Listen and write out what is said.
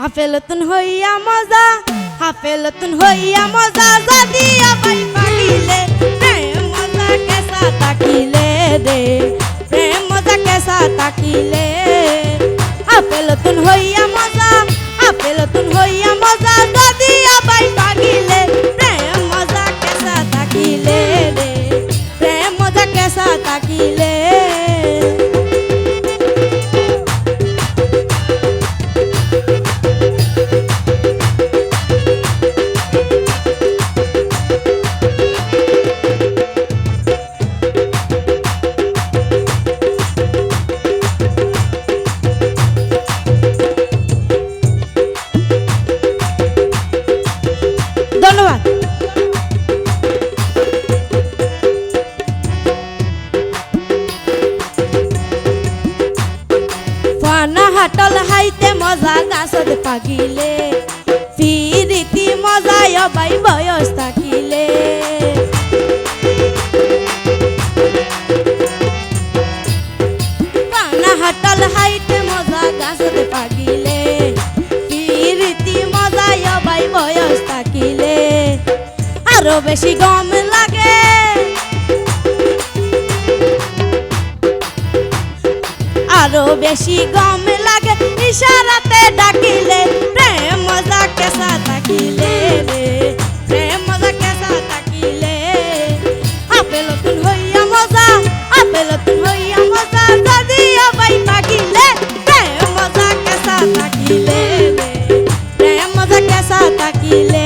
হাফেলতুন হইয়া মজা, হাফেলতন হইয়া মজা জাদিয়া বাই পাগিলে প্রেম মজা কেসা তাকিলে দে, প্রেম মজা কেসা তাকিলে। হাফেলতন হইয়া মজা, হাফেলতন হইয়া ফানা হাটল হাইতে মজা থাকিলে হাইতে মজা গাছত পাগিলে ফিরিতি মজায় বাই বয়স থাকিলে বেশি গম লাগে আরও বেশি গম লাগে, ইশারাতে ডাকিলে, প্রেম মজা কেসা থাকিলে রে, প্রেম মজা কেসা থাকিলে আপেল তুন হইয়া মজা, আপেল তুন হইয়া মজা যদি বাই থাকিলে প্রেম মজা কেসা থাকিলে রে, প্রেম মজা কেসা থাকিলে